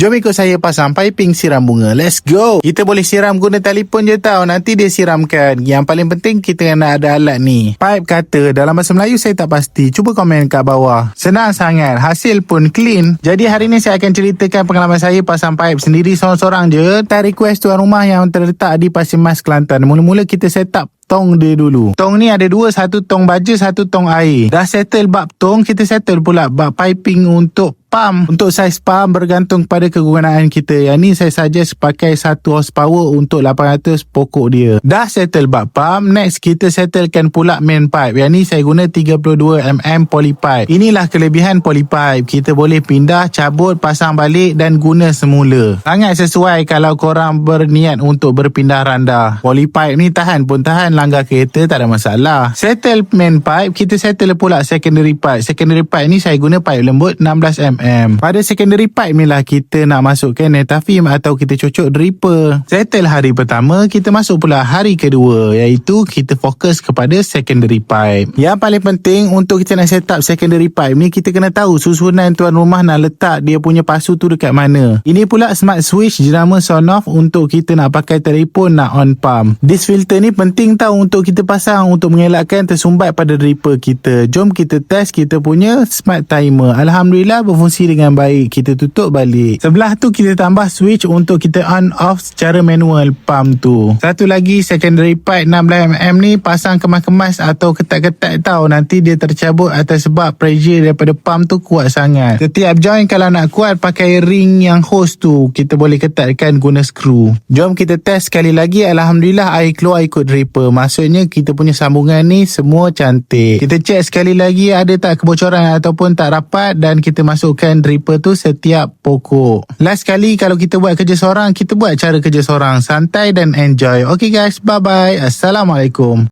Jom ikut saya pasang piping siram bunga. Let's go. Kita boleh siram guna telefon je tau. Nanti dia siramkan. Yang paling penting kita kena ada alat ni. Pipe kata dalam bahasa Melayu saya tak pasti. Cuba komen kat bawah. Senang sangat. Hasil pun clean. Jadi hari ni saya akan ceritakan pengalaman saya pasang pipe sendiri seorang-seorang je. Tak request tuan rumah yang terletak di Pasir Mas Kelantan. Mula-mula kita set up tong dia dulu. Tong ni ada dua, satu tong baja, satu tong air. Dah settle bab tong, kita settle pula bab piping untuk pump. Untuk saiz pump bergantung pada kegunaan kita. Yang ni saya suggest pakai 1 horsepower untuk 800 pokok dia. Dah settle bab pump, next kita settlekan pula main pipe. Yang ni saya guna 32mm poly pipe. Inilah kelebihan poly pipe. Kita boleh pindah, cabut, pasang balik dan guna semula. Sangat sesuai kalau korang berniat untuk berpindah randa. Poly pipe ni tahan pun tahan langgar kereta tak ada masalah. Settle main pipe, kita settle pula secondary pipe. Secondary pipe ni saya guna pipe lembut 16mm. Pada secondary pipe ni lah kita nak masukkan netafim atau kita cocok dripper. Settle hari pertama, kita masuk pula hari kedua iaitu kita fokus kepada secondary pipe. Yang paling penting untuk kita nak set up secondary pipe ni kita kena tahu susunan tuan rumah nak letak dia punya pasu tu dekat mana. Ini pula smart switch jenama son off untuk kita nak pakai telefon nak on pump. This filter ni penting tau untuk kita pasang untuk mengelakkan tersumbat pada dripper kita. Jom kita test kita punya smart timer. Alhamdulillah berfungsi dengan baik. Kita tutup balik. Sebelah tu kita tambah switch untuk kita on off secara manual pump tu. Satu lagi secondary pipe 16mm ni pasang kemas-kemas atau ketat-ketat tau. Nanti dia tercabut atas sebab pressure daripada pump tu kuat sangat. Setiap joint kalau nak kuat pakai ring yang hose tu. Kita boleh ketatkan guna skru. Jom kita test sekali lagi. Alhamdulillah air keluar ikut dripper. Maksudnya kita punya sambungan ni semua cantik. Kita check sekali lagi ada tak kebocoran ataupun tak rapat dan kita masukkan dripper tu setiap pokok. Last kali kalau kita buat kerja seorang, kita buat cara kerja seorang. Santai dan enjoy. Okay guys, bye-bye. Assalamualaikum.